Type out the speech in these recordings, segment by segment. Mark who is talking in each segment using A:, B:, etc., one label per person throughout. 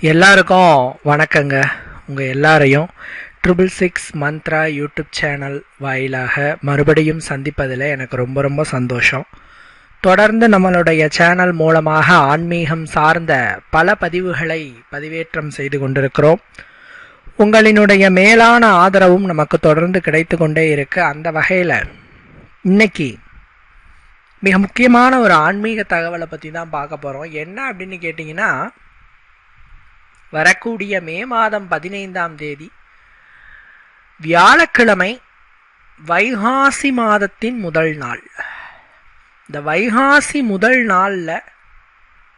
A: எல்லாருக்கும் வணக்கங்க. உங்கள் எல்லாரையும் triple six Mantra YouTube channel வாயிலாக மறுபடியும் சந்திப்பதில் எனக்கு ரொம்ப ரொம்ப சந்தோஷம். தொடர்ந்து நம்மளுடைய சேனல் மூலமாக ஆன்மீகம் சார்ந்த பல பதிவுகளை பதிவேற்றம் செய்து கொண்டிருக்கிறோம். உங்களினுடைய மேலான ஆதரவும் நமக்கு தொடர்ந்து கிடைத்து கொண்டே இருக்கு. அந்த வகையில் இன்னைக்கு மிக முக்கியமான ஒரு ஆன்மீக தகவலை பற்றி தான் பார்க்க போகிறோம் என்ன அப்படின்னு கேட்டிங்கன்னா வரக்கூடிய மே மாதம் பதினைந்தாம் தேதி வியாழக்கிழமை வைகாசி மாதத்தின் முதல் நாள். இந்த வைகாசி முதல் நாளில்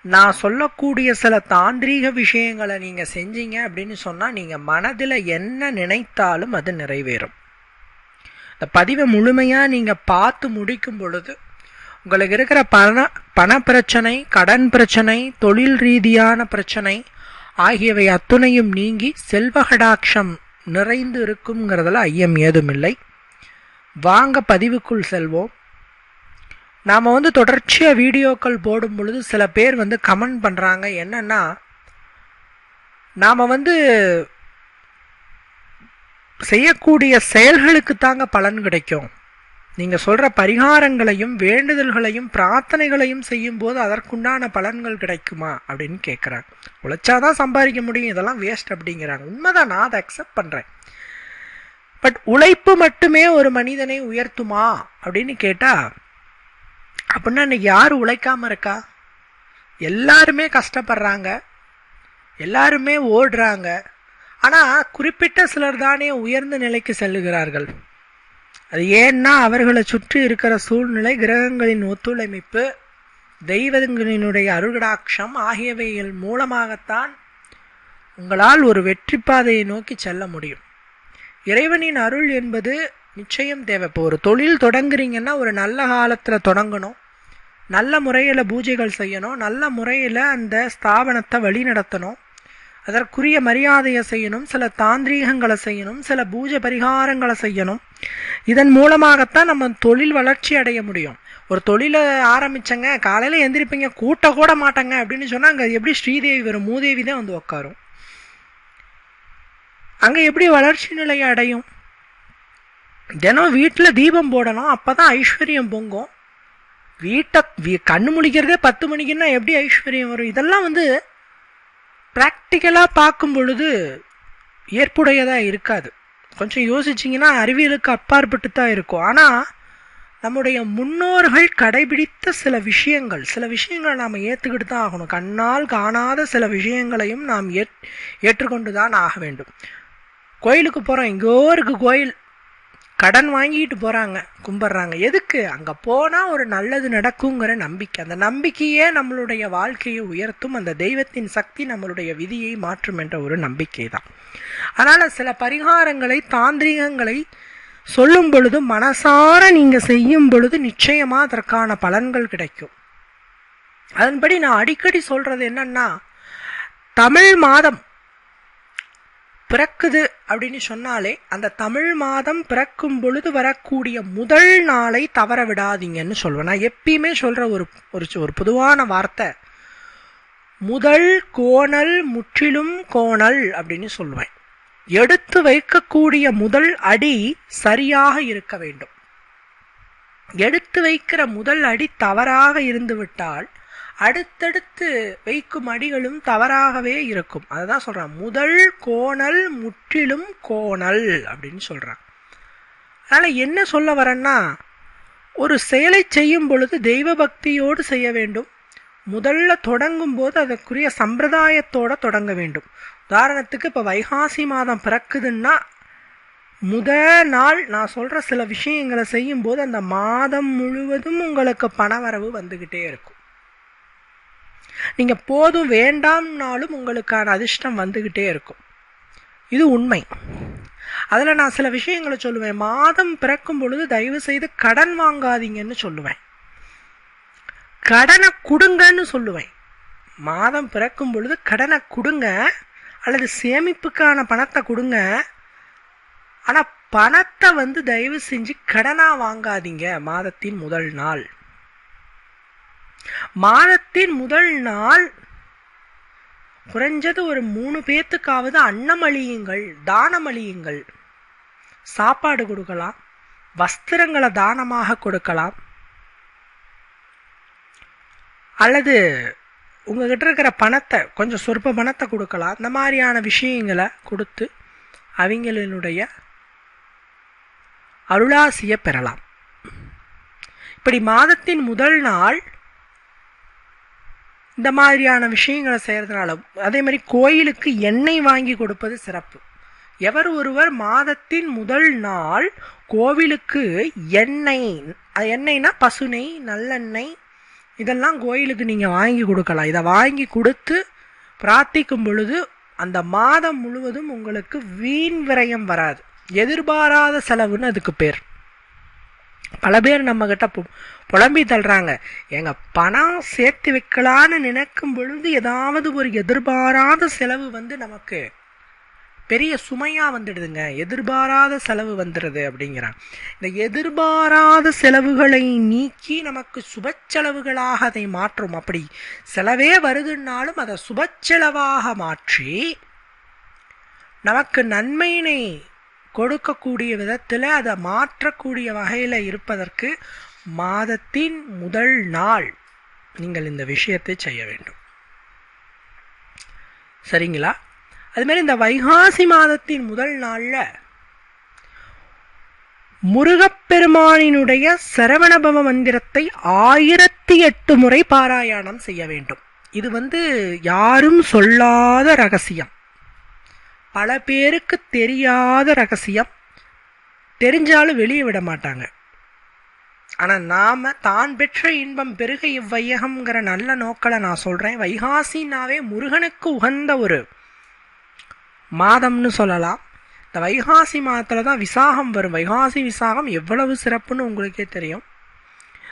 A: நான் சொல்லக்கூடிய சில தாந்திரீக விஷயங்களை நீங்கள் செஞ்சீங்க அப்படின்னு சொன்னால் நீங்கள் மனதில் என்ன நினைத்தாலும் அது நிறைவேறும். இந்த பதிவை முழுமையாக நீங்கள் பார்த்து முடிக்கும் பொழுது உங்களுக்கு இருக்கிற பண பண பிரச்சனை கடன் பிரச்சனை தொழில் ரீதியான பிரச்சனை ஆகியவை அத்துணையும் நீங்கி செல்வகடாட்சம் நிறைந்து இருக்குங்கிறதுல ஐயம் ஏதுமில்லை. வாங்க பதிவுக்குள் செல்வோம். நாம் வந்து தொடர்ச்சியாக வீடியோக்கள் போடும் பொழுது சில பேர் வந்து கமெண்ட் பண்ணுறாங்க என்னென்னா நாம் வந்து செய்யக்கூடிய செயல்களுக்கு தாங்க பலன் கிடைக்கும். நீங்கள் சொல்கிற பரிகாரங்களையும் வேண்டுதல்களையும் பிரார்த்தனைகளையும் செய்யும்போது அதற்குண்டான பலன்கள் கிடைக்குமா அப்படின்னு கேட்குறாங்க உழைச்சாதான் சம்பாதிக்க முடியும் இதெல்லாம் வேஸ்ட் அப்படிங்கிறாங்க. உண்மைதான் நான் அதை அக்செப்ட் பண்ணுறேன் பட் உழைப்பு மட்டுமே ஒரு மனிதனை உயர்த்துமா அப்படின்னு கேட்டால் அப்படின்னா இன்னைக்கு யார் உழைக்காம இருக்கா? எல்லாருமே கஷ்டப்படுறாங்க. எல்லாருமே ஓடுறாங்க. ஆனால் குறிப்பிட்ட சிலர் தானே உயர்ந்த நிலைக்கு செல்லுகிறார்கள். அது ஏன்னா அவர்களை சுற்றி இருக்கிற சூழ்நிலை கிரகங்களின் ஒத்துழைமைப்பு தெய்வங்களினுடைய அருகடாட்சம் ஆகியவைகள் மூலமாகத்தான் உங்களால் ஒரு வெற்றி பாதையை நோக்கி செல்ல முடியும். இறைவனின் அருள் என்பது நிச்சயம் தேவை. இப்போ ஒரு தொழில் தொடங்குறீங்கன்னா ஒரு நல்ல காலத்தில் தொடங்கணும். நல்ல முறையில் பூஜைகள் செய்யணும். நல்ல முறையில் அந்த ஸ்தாபனத்தை வழிநடத்தணும். அதற்குரிய மரியாதையை செய்யணும். சில தாந்திரீகங்களை செய்யணும். சில பூஜை பரிகாரங்களை செய்யணும். இதன் மூலமாகத்தான் நம்ம தொழில் வளர்ச்சி அடைய முடியும். ஒரு தொழிலை ஆரம்பித்தங்க காலையில் எந்திரிப்பீங்க கூட்ட கூட மாட்டாங்க அப்படின்னு சொன்னால் அங்கே எப்படி ஸ்ரீதேவி வரும் மூதேவி தான் வந்து உட்காரும் அங்கே எப்படி வளர்ச்சி நிலையை அடையும்? தினம் வீட்டில் தீபம் போடணும் அப்போ தான் ஐஸ்வர்யம் பொங்கும். வீட்டை கண் கண்ணு முழிக்கிறதே பத்து மணிக்குன்னா எப்படி ஐஸ்வர்யம் வரும்? இதெல்லாம் வந்து ப்ராக்டிக்கலாக பார்க்கும் பொழுது ஏற்புடையதாக இருக்காது. கொஞ்சம் யோசிச்சிங்கன்னா அறிவியலுக்கு அப்பாற்பட்டு தான் இருக்கும். ஆனால் நம்முடைய முன்னோர்கள் கடைபிடித்த சில விஷயங்கள் சில விஷயங்களை நாம் ஏற்றுக்கிட்டு தான் ஆகணும். கண்ணால் காணாத சில விஷயங்களையும் நாம் ஏற் ஏற்றுக்கொண்டு தான் ஆக வேண்டும். கோயிலுக்கு போகிறோம் எங்கேயோ இருக்கு கோயில். கடன் வாங்கிட்டு போகிறாங்க கும்பிட்றாங்க. எதுக்கு? அங்கே போனால் ஒரு நல்லது நடக்குங்கிற நம்பிக்கை. அந்த நம்பிக்கையே நம்மளுடைய வாழ்க்கையை உயர்த்தும். அந்த தெய்வத்தின் சக்தி நம்மளுடைய விதியை மாற்றும் என்ற ஒரு நம்பிக்கை தான் அதனால் சில பரிகாரங்களை தாந்திரிகங்களை சொல்லும் பொழுது மனசார நீங்கள் செய்யும் பொழுது நிச்சயமாக அதற்கான பலன்கள் கிடைக்கும். அதன்படி நான் அடிக்கடி சொல்கிறது என்னன்னா தமிழ் மாதம் பிறக்குது அப்படின்னு சொன்னாலே அந்த தமிழ் மாதம் பிறக்கும் பொழுது வரக்கூடிய முதல் நாளை தவற விடாதீங்கன்னு சொல்லுவேன் நான் எப்பயுமே சொல்கிற ஒரு ஒரு ஒரு பொதுவான வார்த்தை முதல் கோணல் முற்றிலும் கோணல் அப்படின்னு சொல்லுவேன் எடுத்து வைக்கக்கூடிய முதல் அடி சரியாக இருக்க வேண்டும். எடுத்து வைக்கிற முதல் அடி தவறாக இருந்துவிட்டால் அடுத்தடுத்து வைக்கும் அடிகளும் தவறாகவே இருக்கும். அதுதான் சொல்றான். முதல் கோணல் முற்றிலும் கோணல் அப்படின்னு சொல்றான். அதனால என்ன சொல்ல வரேன்னா ஒரு செயலை செய்யும் பொழுது தெய்வ பக்தியோடு செய்ய வேண்டும். முதல்ல தொடங்கும் போது அதற்குரிய சம்பிரதாயத்தோட தொடங்க வேண்டும். உதாரணத்துக்கு இப்போ வைகாசி மாதம் பிறக்குதுன்னா முத நாள் நான் சொல்கிற சில விஷயங்களை செய்யும் போது அந்த மாதம் முழுவதும் உங்களுக்கு பணவரவு வந்துக்கிட்டே இருக்கும். நீங்கள் போதும் வேண்டாம்னாலும் உங்களுக்கான அதிர்ஷ்டம் வந்துக்கிட்டே இருக்கும். இது உண்மை. அதில் நான் சில விஷயங்களை சொல்லுவேன். மாதம் பிறக்கும் பொழுது தயவு செய்து கடன் வாங்காதீங்கன்னு சொல்லுவேன். கடனை கொடுங்கன்னு சொல்லுவேன். மாதம் பிறக்கும் பொழுது கடனை கொடுங்க. அல்லது சேமிப்புக்கான பணத்தை கொடுங்க. ஆனால் பணத்தை வந்து தயவு செஞ்சு கடனாக வாங்காதீங்க மாதத்தின் முதல் நாள். மாதத்தின் முதல் நாள் குறைஞ்சது ஒரு மூணு பேர்த்துக்காவது அன்னம் அழியுங்கள் தானம் அழியுங்கள். சாப்பாடு கொடுக்கலாம் வஸ்திரங்களை தானமாக கொடுக்கலாம். அல்லது உங்ககிட்ட இருக்கிற பணத்தை கொஞ்சம் சொற்ப பணத்தை கொடுக்கலாம். அந்த மாதிரியான விஷயங்களை கொடுத்து அவங்களினுடைய அருளாசியை பெறலாம். இப்படி மாதத்தின் முதல் நாள் இந்த மாதிரியான விஷயங்களை செய்கிறதுனால அதே மாதிரி கோயிலுக்கு எண்ணெய் வாங்கி கொடுப்பது சிறப்பு. எவர் ஒருவர் மாதத்தின் முதல் நாள் கோவிலுக்கு எண்ணெய் எண்ணெய்னா பசுனை நல்லெண்ணெய் இதெல்லாம் கோயிலுக்கு நீங்கள் வாங்கி கொடுக்கலாம். இதை வாங்கி கொடுத்து பிரார்த்திக்கும் பொழுது அந்த மாதம் முழுவதும் உங்களுக்கு வீண் விரயம் வராது. எதிர்பாராத செலவுன்னு அதுக்கு பேர். பல பேர் நம்மக்கிட்ட பு- புலம்பி தள்ளுறாங்க. எங்க பணம் சேர்த்து வைக்கலான்னு நினைக்கும் பொழுது ஏதாவது ஒரு எதிர்பாராத செலவு வந்து நமக்கு பெரிய சுமையாக வந்துடுதுங்க. எதிர்பாராத செலவு வந்துடுது அப்படிங்கிறான். இந்த எதிர்பாராத செலவுகளை நீக்கி நமக்கு சுப செலவுகளாக அதை மாற்றும். அப்படி செலவே வருதுன்னாலும் அதை சுப செலவாக மாற்றி நமக்கு நன்மையினை கொடுக்கக்கூடிய விதத்தில் அதை மாற்றக்கூடிய வகையில் இருப்பதற்கு மாதத்தின் முதல் நாள் நீங்கள் இந்த விஷயத்தை செய்ய வேண்டும். சரிங்களா? அது மாதிரி இந்த வைகாசி மாதத்தின் முதல் நாளில் முருகப்பெருமானினுடைய சரவணபவ மந்திரத்தை ஆயிரத்தி எட்டு முறை பாராயணம் செய்ய வேண்டும். இது வந்து யாரும் சொல்லாத ரகசியம். பல பேருக்கு தெரியாத ரகசியம். தெரிஞ்சாலும் வெளியே விட மாட்டாங்க. ஆனால் நாம் தான் பெற்ற இன்பம் பெருக இவ்வையகம்ங்கிற நல்ல நோக்களை நான் சொல்கிறேன் வைகாசினாவே முருகனுக்கு உகந்த ஒரு மாதம்னு சொல்லலாம். இந்த வைகாசி மாதத்தில் தான் விசாகம் வரும். வைகாசி விசாகம் எவ்வளவு சிறப்புன்னு உங்களுக்கே தெரியும்.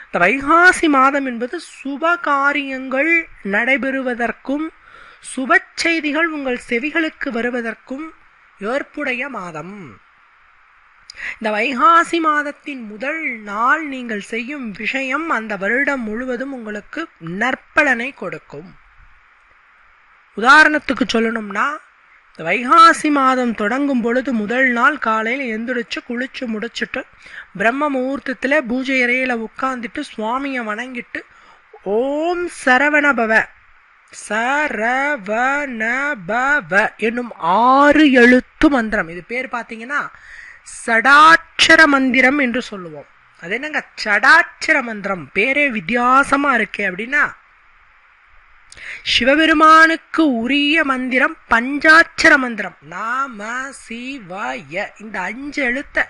A: இந்த வைகாசி மாதம் என்பது சுப காரியங்கள் நடைபெறுவதற்கும் சுப செய்திகள் உங்கள் செவிகளுக்கு வருவதற்கும் ஏற்புடைய மாதம். இந்த வைகாசி மாதத்தின் முதல் நாள் நீங்கள் செய்யும் விஷயம் அந்த வருடம் முழுவதும் உங்களுக்கு நற்பலனை கொடுக்கும். உதாரணத்துக்கு சொல்லணும்னா வைகாசி மாதம் தொடங்கும் பொழுது முதல் நாள் காலையில் எந்திரிச்சு குளிச்சு முடிச்சுட்டு பிரம்ம முகூர்த்தத்தில் பூஜை அறையில் உட்காந்துட்டு சுவாமியை வணங்கிட்டு ஓம் சரவணபவ சரவணபவ என்னும் ஆறு எழுத்து மந்திரம். இது பேர் பார்த்தீங்கன்னா சடாட்சர மந்திரம் என்று சொல்லுவோம். அது என்னங்க? சடாட்சர மந்திரம். பேரே வித்தியாசமாக இருக்கே அப்படின்னா சிவபெருமானுக்கு உரிய மந்திரம் பஞ்சாட்சர மந்திரம். நாம சிவாய இந்த அஞ்சு எழுத்த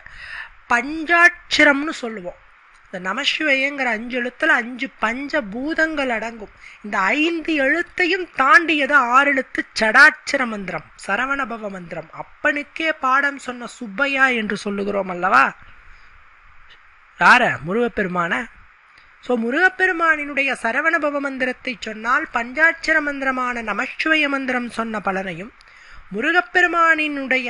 A: பஞ்சாட்சரம்னு சொல்லுவோம். இந்த நமசிவயங்கிற அஞ்சு எழுத்துல அஞ்சு பஞ்ச பூதங்கள் அடங்கும். இந்த ஐந்து எழுத்தையும் தாண்டியது ஆறு எழுத்து சடாட்சர மந்திரம் சரவணபவ மந்திரம். அப்பனுக்கே பாடம் சொன்ன சுப்பையா என்று சொல்லுகிறோம் அல்லவா? யார? முருகப்பெருமான? ஸோ முருகப்பெருமானினுடைய சரவணபவ மந்திரத்தை சொன்னால் பஞ்சாட்சர மந்திரமான நமச்சிவய மந்திரம் சொன்ன பலனையும் முருகப்பெருமானினுடைய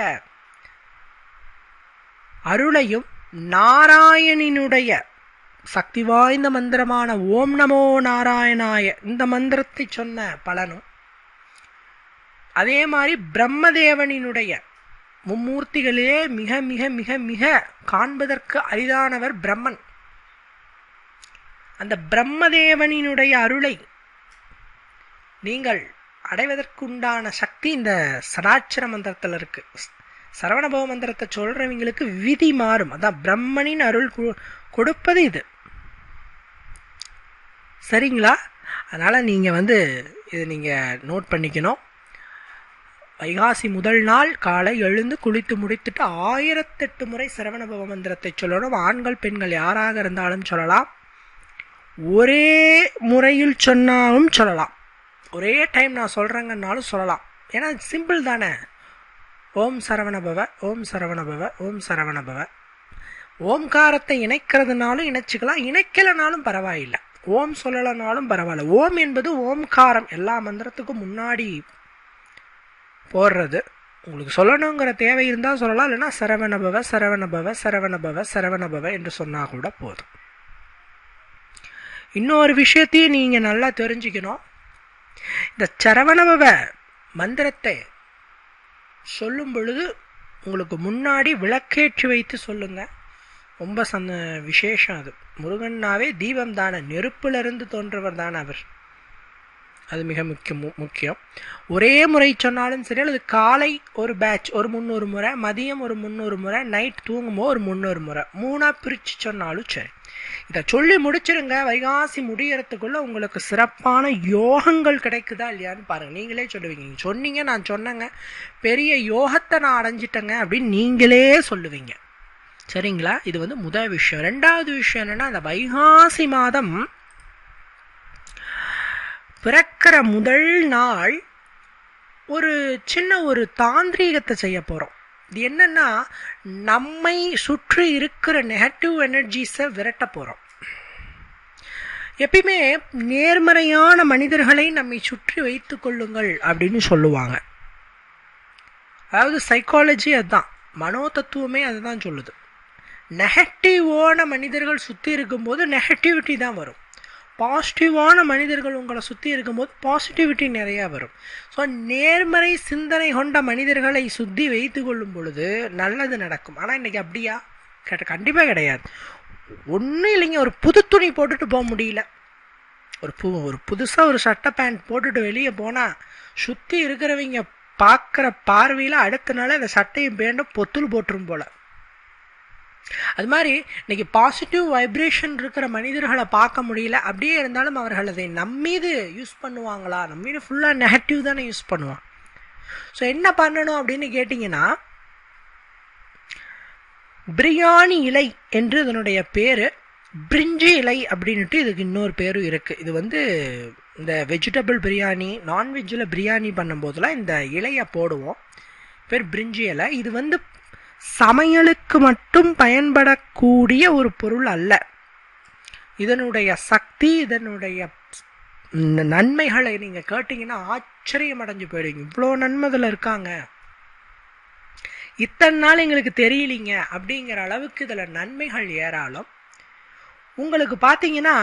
A: அருளையும் நாராயணினுடைய சக்தி வாய்ந்த மந்திரமான ஓம் நமோ நாராயணாய இந்த மந்திரத்தை சொன்ன பலனும் அதே மாதிரி பிரம்மதேவனினுடைய மும்மூர்த்திகளிலே மிக மிக மிக மிக காண்பதற்கு அரிதானவர் பிரம்மன். அந்த பிரம்மதேவனினுடைய அருளை நீங்கள் அடைவதற்குண்டான சக்தி இந்த சடாட்சர மந்திரத்தில் இருக்கு. சரவணபவ மந்திரத்தை சொல்றவங்களுக்கு விதி மாறும். அதான் பிரம்மனின் அருள் கொடுப்பது இது. சரிங்களா? அதனால் நீங்கள் வந்து இது நீங்கள் நோட் பண்ணிக்கணும். வைகாசி முதல் நாள் காலை எழுந்து குளித்து முடித்துட்டு ஆயிரத்தெட்டு முறை சரவணபவ மந்திரத்தை சொல்லணும். ஆண்கள் பெண்கள் யாராக இருந்தாலும் சொல்லலாம். ஒரே முறையில் சொன்னாலும் சொல்லலாம். ஒரே டைம் நான் சொல்கிறேங்கன்னாலும் சொல்லலாம். ஏன்னா சிம்பிள் தானே. ஓம் சரவணபவ ஓம் சரவணபவ ஓம் சரவணபவ ஓம்காரத்தை இணைக்கிறதுனாலும் இணைச்சிக்கலாம். இணைக்கலைனாலும் பரவாயில்லை. ஓம் சொல்லலைனாலும் பரவாயில்ல. ஓம் என்பது ஓம்காரம். எல்லா மந்திரத்துக்கும் முன்னாடி போடுறது. உங்களுக்கு சொல்லணுங்கிற தேவை இருந்தால் சொல்லலாம். இல்லைன்னா சரவணபவ சரவணபவ சரவணபவ சரவணபவ என்று சொன்னால் கூட போதும். இன்னொரு விஷயத்தையும் நீங்கள் நல்லா தெரிஞ்சுக்கணும். இந்த சரவணபவ மந்திரத்தை சொல்லும் பொழுது உங்களுக்கு முன்னாடி விளக்கேற்றி வைத்து சொல்லுங்கள் ரொம்ப சந்த விசேஷம் அது. முருகன்னாவே தீபம் தானே நெருப்பிலிருந்து தோன்றவர் தான் அவர். அது மிக முக்கிய முக்கியம். ஒரே முறை சொன்னாலும் சரி அல்லது காலை ஒரு பேட்ச் ஒரு முந்நூறு முறை மதியம் ஒரு முந்நூறு முறை நைட் தூங்கும்போது ஒரு முந்நூறு முறை. மூணாக பிரித்து சொன்னாலும் சரி. இதை சொல்லி முடிச்சிருங்க. வைகாசி முடியறதுக்குள்ள உங்களுக்கு சிறப்பான யோகங்கள் கிடைக்குதா இல்லையான்னு பாருங்க. நீங்களே சொல்லுவீங்க. சொன்னீங்க நான் சொன்னேங்க. பெரிய யோகத்தை நான் அடைஞ்சிட்டேங்க அப்படின்னு நீங்களே சொல்லுவீங்க. சரிங்களா? இது வந்து முதல் விஷயம். ரெண்டாவது விஷயம் என்னன்னா அந்த வைகாசி மாதம் பிறக்கிற முதல் நாள் ஒரு சின்ன ஒரு தாந்திரீகத்தை செய்ய போகிறோம் இது என்னன்னா நம்மை சுற்றி இருக்கிற நெகட்டிவ் எனர்ஜிஸை விரட்ட போகிறோம் எப்பயுமே நேர்மறையான மனிதர்களை நம்மை சுற்றி வைத்து கொள்ளுங்கள் அப்படின்னு சொல்லுவாங்க. அதாவது சைக்காலஜி அதுதான். மனோ தத்துவமே அதுதான் சொல்லுது. நெகட்டிவான மனிதர்கள் சுற்றி இருக்கும்போது நெகட்டிவிட்டி தான் வரும். பாசிட்டிவான மனிதர்கள் உங்களை சுற்றி இருக்கும்போது பாசிட்டிவிட்டி நிறையா வரும். ஸோ நேர்மறை சிந்தனை கொண்ட மனிதர்களை சுற்றி வைத்து கொள்ளும் பொழுது நல்லது நடக்கும். ஆனால் இன்றைக்கி அப்படியா? கேட்ட கண்டிப்பாக கிடையாது. ஒன்றும் இல்லைங்க ஒரு புது துணி போட்டுட்டு போக முடியல. ஒரு பு ஒரு புதுசாக ஒரு சட்டை பேண்ட் போட்டுட்டு வெளியே போனால் சுற்றி இருக்கிறவங்க பார்க்குற பார்வையில் அடுத்த நாள் அந்த சட்டையும் பேண்டும் பொத்துள் போட்டுரும் போல். அது மாதிரி இன்னைக்கு பாசிட்டிவ் வைப்ரேஷன் இருக்கிற மனிதர்களை பார்க்க முடியல. அப்படியே இருந்தாலும் அவர்கள் அதை நம்மீது யூஸ் பண்ணுவாங்களா? நம்மீது ஃபுல்லாக நெகட்டிவ் தானே யூஸ் பண்ணுவான் ஸோ என்ன பண்ணணும் அப்படின்னு கேட்டிங்கன்னா பிரியாணி இலை என்று இதனுடைய பேர் பிரிஞ்சி இலை அப்படின்ட்டு இதுக்கு இன்னொரு பேரும் இருக்குது இது வந்து இந்த வெஜிடபிள் பிரியாணி நான்வெஜ்ஜில் பிரியாணி பண்ணும்போதெல்லாம் இந்த இலையை போடுவோம். பேர் பிரிஞ்சி இலை. இது வந்து சமையலுக்கு மட்டும் பயன்படக்கூடிய ஒரு பொருள் அல்ல. இதனுடைய சக்தி இதனுடைய நன்மைகளை நீங்கள் கேட்டிங்கன்னா ஆச்சரியம் அடைஞ்சு போயிடுவீங்க. இவ்வளோ நன்மதில் இருக்காங்க. இத்தனை நாள் எங்களுக்கு தெரியலீங்க அப்படிங்கிற அளவுக்கு இதில் நன்மைகள் ஏறாலும் உங்களுக்கு பார்த்தீங்கன்னா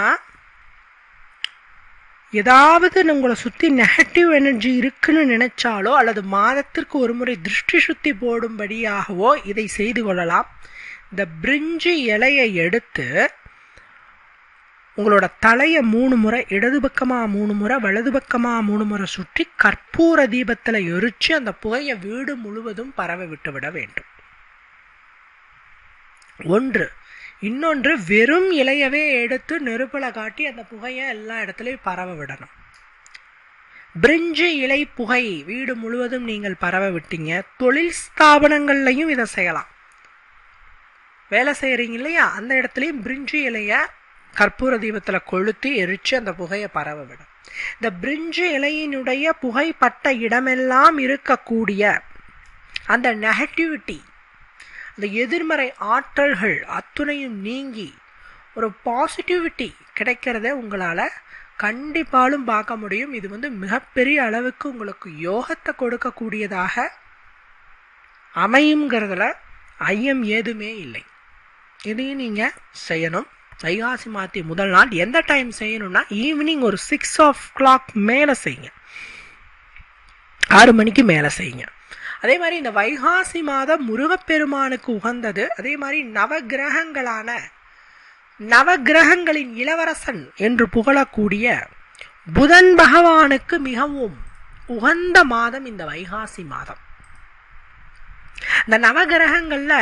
A: ஏதாவது உங்களை சுற்றி நெகட்டிவ் எனர்ஜி இருக்குன்னு நினைச்சாலோ அல்லது மாதத்திற்கு ஒரு முறை திருஷ்டி சுத்தி போடும்படியாகவோ இதை செய்து கொள்ளலாம். இந்த பிரிஞ்சு இலையை எடுத்து உங்களோட தலையை மூணு முறை இடது பக்கமாக மூணு முறை வலது பக்கமாக மூணு முறை சுற்றி கற்பூர தீபத்தில் எரிச்சு அந்த புகையை வீடு முழுவதும் பரவ விட்டுவிட வேண்டும். ஒன்று இன்னொன்று வெறும் இலையவே எடுத்து நெருப்பில் காட்டி அந்த புகையை எல்லா இடத்துலையும் பரவ விடணும். பிரிஞ்சு இலை புகை வீடு முழுவதும் நீங்கள் பரவ விட்டீங்க. தொழில் ஸ்தாபனங்கள்லையும் இதை செய்யலாம். வேலை செய்கிறீங்க இல்லையா? அந்த இடத்துலையும் பிரிஞ்சு இலையை கற்பூர தீபத்தில் கொளுத்தி எரிச்சு அந்த புகையை பரவ விடும் இந்த பிரிஞ்சு இலையினுடைய புகைப்பட்ட இடமெல்லாம் இருக்கக்கூடிய அந்த நெகட்டிவிட்டி அந்த எதிர்மறை ஆற்றல்கள் அத்துணையும் நீங்கி ஒரு பாசிட்டிவிட்டி கிடைக்கிறத உங்களால் கண்டிப்பாலும் பார்க்க முடியும். இது வந்து மிகப்பெரிய அளவுக்கு உங்களுக்கு யோகத்தை கொடுக்கக்கூடியதாக அமையுங்கிறதுல ஐயம் ஏதுமே இல்லை. இதையும் நீங்கள் செய்யணும். வைகாசி மாத்தி முதல் நாள் எந்த டைம் செய்யணும்னா ஈவினிங் ஒரு சிக்ஸ் ஆஃப் கிளாக் மேலே செய்யுங்க. ஆறு மணிக்கு மேலே செய்யுங்க. அதே மாதிரி இந்த வைகாசி மாதம் முருகப்பெருமானுக்கு உகந்தது. அதே மாதிரி நவகிரகங்களான நவகிரகங்களின் இளவரசன் என்று புகழக்கூடிய புதன் பகவானுக்கு மிகவும் உகந்த மாதம் இந்த வைகாசி மாதம். இந்த நவகிரகங்கள்ல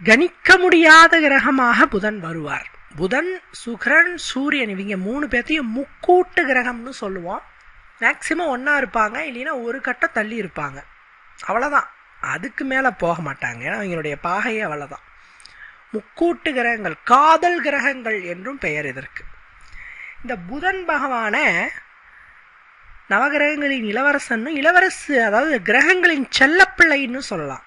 A: கணிக்க முடியாத கிரகமாக புதன் வருவார். புதன் சுக்ரன் சூரியன் இவங்க மூணு பேர்த்தையும் முக்கூட்டு கிரகம்னு சொல்லுவோம். மேக்சிமம் ஒன்றா இருப்பாங்க இல்லைன்னா ஒரு கட்டம் தள்ளி இருப்பாங்க. அவ்வளோதான் அதுக்கு மேலே போக மாட்டாங்க. ஏன்னா அவங்களுடைய பாகையே அவ்வளோதான் முக்கூட்டு கிரகங்கள் காதல் கிரகங்கள் என்றும் பெயர் இதற்கு. இந்த புதன் பகவான நவகிரகங்களின் இளவரசன் இளவரசு அதாவது கிரகங்களின் செல்லப்பிள்ளைன்னு சொல்லலாம்.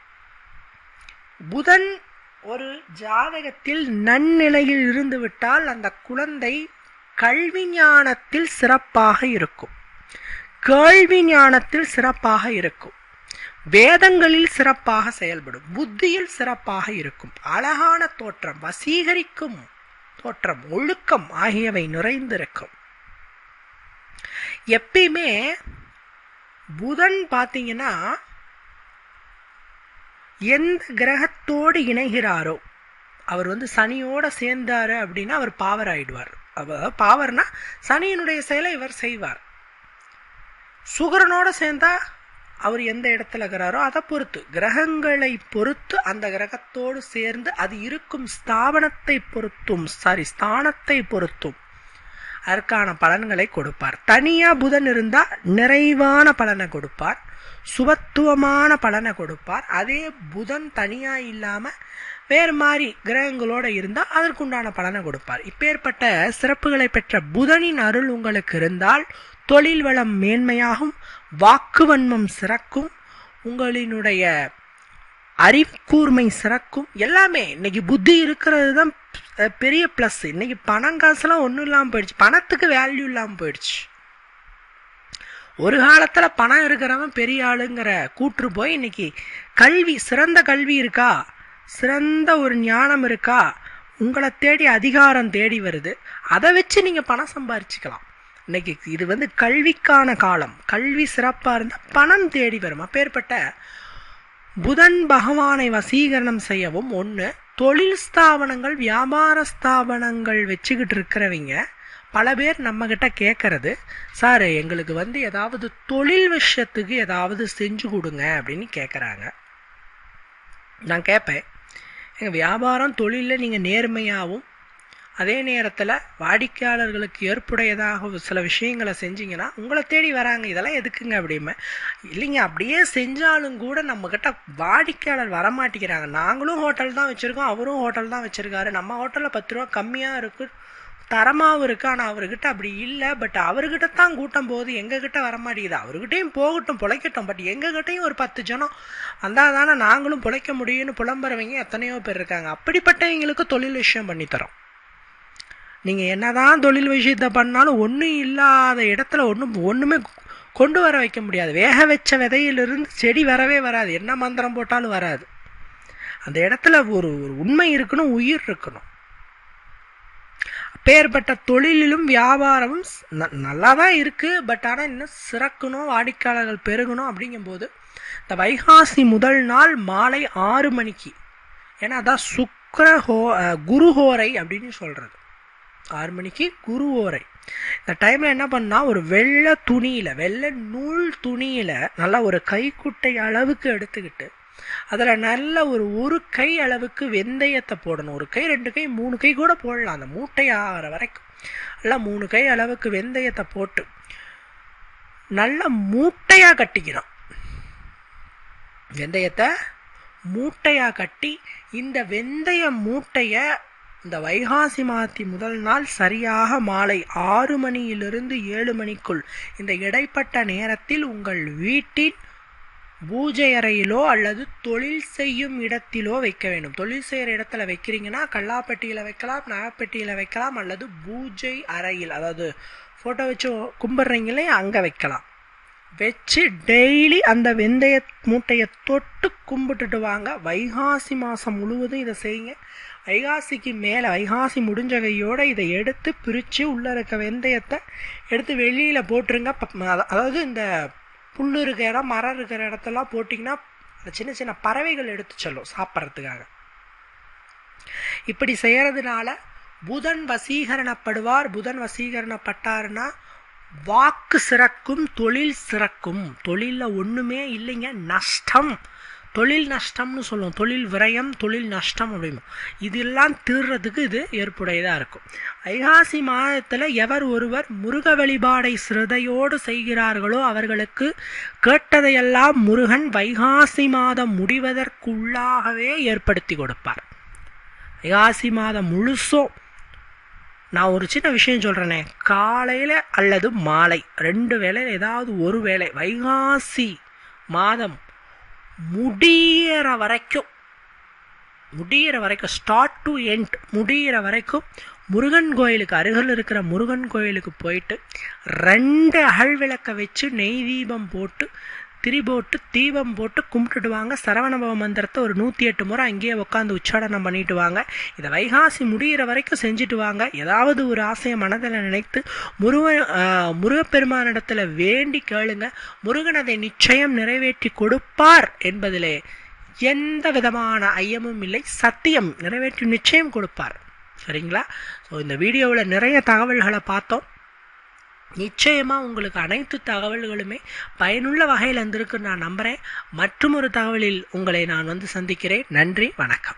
A: புதன் ஒரு ஜாதகத்தில் நன்னிலையில் இருந்துவிட்டால் அந்த குழந்தை கல்வி ஞானத்தில் சிறப்பாக இருக்கும். கேள்வி ஞானத்தில் சிறப்பாக இருக்கும். வேதங்களில் சிறப்பாக செயல்படும். புத்தியில் சிறப்பாக இருக்கும். அழகான தோற்றம் வசீகரிக்கும் தோற்றம் ஒழுக்கம் ஆகியவை நிறைந்திருக்கும். எப்பயுமே புதன் பார்த்தீங்கன்னா எந்த கிரகத்தோடு இணைகிறாரோ அவர் வந்து சனியோட சேர்ந்தாரு அப்படின்னா அவர் பாவர் ஆயிடுவார் அதாவது பாவர்னா சனியினுடைய செயலை இவர் செய்வார். சுகரனோடு சேர்ந்தா அவர் எந்த இடத்துல இருக்கிறாரோ அதை பொறுத்து. கிரகங்களை பொறுத்து அந்த கிரகத்தோடு சேர்ந்து அது இருக்கும் ஸ்தாபனத்தை பொறுத்தும் சாரி ஸ்தானத்தை பொறுத்தும் அதற்கான பலன்களை கொடுப்பார். தனியா புதன் இருந்தா நிறைவான பலனை கொடுப்பார். சுபத்துவமான பலனை கொடுப்பார். அதே புதன் தனியா இல்லாம வேறு மாதிரி கிரகங்களோட இருந்தால் அதற்குண்டான பலனை கொடுப்பார். இப்பேற்பட்ட சிறப்புகளை பெற்ற புதனின் அருள் உங்களுக்கு இருந்தால் தொழில் வளம் மேன்மையாகும் வாக்குவன்மம் சிறக்கும் உங்களினுடைய அறிவுக்கூர்மை சிறக்கும். எல்லாமே இன்னைக்கு புத்தி இருக்கிறது தான் பெரிய ப்ளஸ் இன்னைக்கு பணம் காசுலாம் ஒன்றும் இல்லாமல் போயிடுச்சு. பணத்துக்கு வேல்யூ இல்லாமல் போயிடுச்சு. ஒரு காலத்தில் பணம் இருக்கிறவன் பெரிய ஆளுங்கிற கூற்று போய் இன்னைக்கு கல்வி சிறந்த கல்வி இருக்கா? சிறந்த ஒரு ஞானம் இருக்கா? உங்களை தேடி அதிகாரம் தேடி வருது. அதை வச்சு நீங்கள் பணம் சம்பாரிச்சுக்கலாம். இன்னைக்கு இது வந்து கல்விக்கான காலம். கல்வி சிறப்பாக இருந்தால் பணம் தேடி வரும். அப்பேற்பட்ட புதன் பகவானை வசீகரணம் செய்யவும் ஒன்று தொழில் ஸ்தாபனங்கள் வியாபார ஸ்தாபனங்கள் வச்சுக்கிட்டு இருக்கிறவங்க பல பேர் நம்மக்கிட்ட கேட்கறது சார் எங்களுக்கு வந்து ஏதாவது தொழில் விஷயத்துக்கு ஏதாவது செஞ்சு கொடுங்க அப்படின்னு கேட்குறாங்க நான் கேட்பேன் எங்கள் வியாபாரம் தொழிலில் நீங்கள் நேர்மையாகவும் அதே நேரத்தில் வாடிக்கையாளர்களுக்கு ஏற்புடையதாக சில விஷயங்களை செஞ்சிங்கன்னா உங்களை தேடி வராங்க இதெல்லாம் எதுக்குங்க? அப்படிமே இல்லைங்க அப்படியே செஞ்சாலும் கூட நம்மக்கிட்ட வாடிக்கையாளர் வரமாட்டேங்கிறாங்க. நாங்களும் ஹோட்டல் தான் வச்சுருக்கோம் அவரும் ஹோட்டல் தான் வச்சுருக்காரு. நம்ம ஹோட்டலில் பத்து ரூபா கம்மியாக இருக்குது தரமாகவும் இருக்குது ஆனால் அவர்கிட்ட அப்படி இல்லை. பட் அவர்கிட்ட தான் கூட்டம் போகுது எங்ககிட்ட வரமாட்டேங்குது. அவர்கிட்டையும் போகட்டும் பிழைக்கட்டும். பட் எங்ககிட்டையும் ஒரு பத்து ஜனம் வந்தால் தானே நாங்களும் பிழைக்க முடியும்னு புலம்புறவங்க எத்தனையோ பேர் இருக்காங்க. அப்படிப்பட்டவங்களுக்கு தொழில் விஷயம் பண்ணித்தரோம் நீங்கள் என்னதான் தொழில் விஷயத்தை பண்ணாலும் ஒன்றும் இல்லாத இடத்துல ஒன்றும் ஒன்றுமே கொண்டு வர வைக்க முடியாது. வேக வச்ச விதையிலிருந்து செடி வரவே வராது. என்ன மந்திரம் போட்டாலும் வராது. அந்த இடத்துல ஒரு ஒரு உண்மை இருக்கணும் உயிர் இருக்கணும். அப்பேற்பட்ட தொழிலிலும் வியாபாரமும் நல்லா தான் இருக்குது பட் ஆனால் இன்னும் சிறக்கணும் வாடிக்கையாளர்கள் பெருகணும் அப்படிங்கும்போது இந்த வைகாசி முதல் நாள் மாலை ஆறு மணிக்கு. ஏன்னா அதான் சுக்கர ஹோ குருஹோரை அப்படின்னு சொல்கிறது ஆறு மணிக்கு குரு ஓரை. இந்த டைமில் என்ன பண்ணால் ஒரு வெள்ளை துணியில் வெள்ளை நூல் துணியில் நல்லா ஒரு கைக்குட்டை அளவுக்கு எடுத்துக்கிட்டு அதில் நல்ல ஒரு ஒரு கை அளவுக்கு வெந்தயத்தை போடணும். ஒரு கை ரெண்டு கை மூணு கை கூட போடலாம். அந்த மூட்டை ஆகிற வரைக்கும். நல்லா மூணு கை அளவுக்கு வெந்தயத்தை போட்டு நல்லா மூட்டையாக கட்டிக்கிறோம் வெந்தயத்தை மூட்டையாக கட்டி இந்த வெந்தய மூட்டையை இந்த வைகாசி மாத்தி முதல் நாள் சரியாக மாலை ஆறு மணியிலிருந்து ஏழு மணிக்குள். இந்த இடைப்பட்ட நேரத்தில் உங்கள் வீட்டின் பூஜை அறையிலோ அல்லது தொழில் செய்யும் இடத்திலோ வைக்க வேண்டும். தொழில் செய்கிற இடத்துல வைக்கிறீங்கன்னா கல்லாப்பட்டியில் வைக்கலாம் நகைப்பெட்டியில் வைக்கலாம் அல்லது பூஜை அறையில் அதாவது ஃபோட்டோ வச்சு கும்பிட்றீங்களே அங்கே வைக்கலாம். வச்சு டெய்லி அந்த வெந்தய மூட்டையை தொட்டு கும்பிட்டுட்டு வாங்க. வைகாசி மாதம் முழுவதும் இதை செய்யுங்க. வைகாசிக்கு மேலே வைகாசி முடிஞ்ச கையோடு இதை எடுத்து பிரித்து உள்ளே இருக்க வெந்தயத்தை எடுத்து வெளியில் போட்டுருங்க. அதாவது இந்த புல் இருக்கிற இடம் மரம் இருக்கிற இடத்தெல்லாம் போட்டிங்கன்னா சின்ன சின்ன பறவைகள் எடுத்து செல்லும் சாப்பிட்றதுக்காக. இப்படி செய்கிறதுனால புதன் வசீகரணப்படுவார். புதன் வசீகரணப்பட்டாருன்னா வாக்கு சிறக்கும் தொழில் சிறக்கும். தொழிலில் ஒன்றுமே இல்லைங்க நஷ்டம். தொழில் நஷ்டம்னு சொல்லுவோம். தொழில் விரயம் தொழில் நஷ்டம் அப்படிமா. இதெல்லாம் தீர்றதுக்கு இது ஏற்புடையதாக இருக்கும். ஐகாசி மாதத்தில் எவர் ஒருவர் முருக வழிபாடை சிறதையோடு செய்கிறார்களோ அவர்களுக்கு கேட்டதையெல்லாம் முருகன் வைகாசி மாதம் முடிவதற்குள்ளாகவே ஏற்படுத்தி கொடுப்பார். வைகாசி மாதம் முழுசும் நான் ஒரு சின்ன விஷயம் சொல்கிறேனே காலையில் அல்லது மாலை. ரெண்டு வேலையில் ஏதாவது ஒரு வேலை வைகாசி மாதம் முடியிற வரைக்கும் முடியிற வரைக்கும் ஸ்டார்ட் டு எண்ட் முடியிற வரைக்கும் முருகன் கோயிலுக்கு அருகில் இருக்கிற முருகன் கோயிலுக்கு போயிட்டு ரெண்டு அகழ்விளக்கை வச்சு நெய் தீபம் போட்டு திரி போட்டு தீபம் போட்டு கும்பிட்டுடுவாங்க. சரவணபவ மந்திரத்தை ஒரு நூற்றி எட்டு முறை அங்கேயே உட்காந்து உச்சாடனம் பண்ணிட்டு வாங்க இதை வைகாசி முடிகிற வரைக்கும் செஞ்சுட்டு வாங்க ஏதாவது ஒரு ஆசையை மனதில் நினைத்து முருக முருகப்பெருமானிடத்தில் வேண்டி கேளுங்க. முருகன் அதை நிச்சயம் நிறைவேற்றி கொடுப்பார் என்பதிலே எந்த விதமான ஐயமும் இல்லை. சத்தியம் நிறைவேற்றி நிச்சயம் கொடுப்பார். சரிங்களா? ஸோ இந்த வீடியோவில் நிறைய தகவல்களை பார்த்தோம். நிச்சயமாக உங்களுக்கு அனைத்து தகவல்களுமே பயனுள்ள வகையில் இருந்திருக்குன்னு நான் நம்புகிறேன் மற்றும் ஒரு தகவலில் உங்களை நான் வந்து சந்திக்கிறேன். நன்றி வணக்கம்.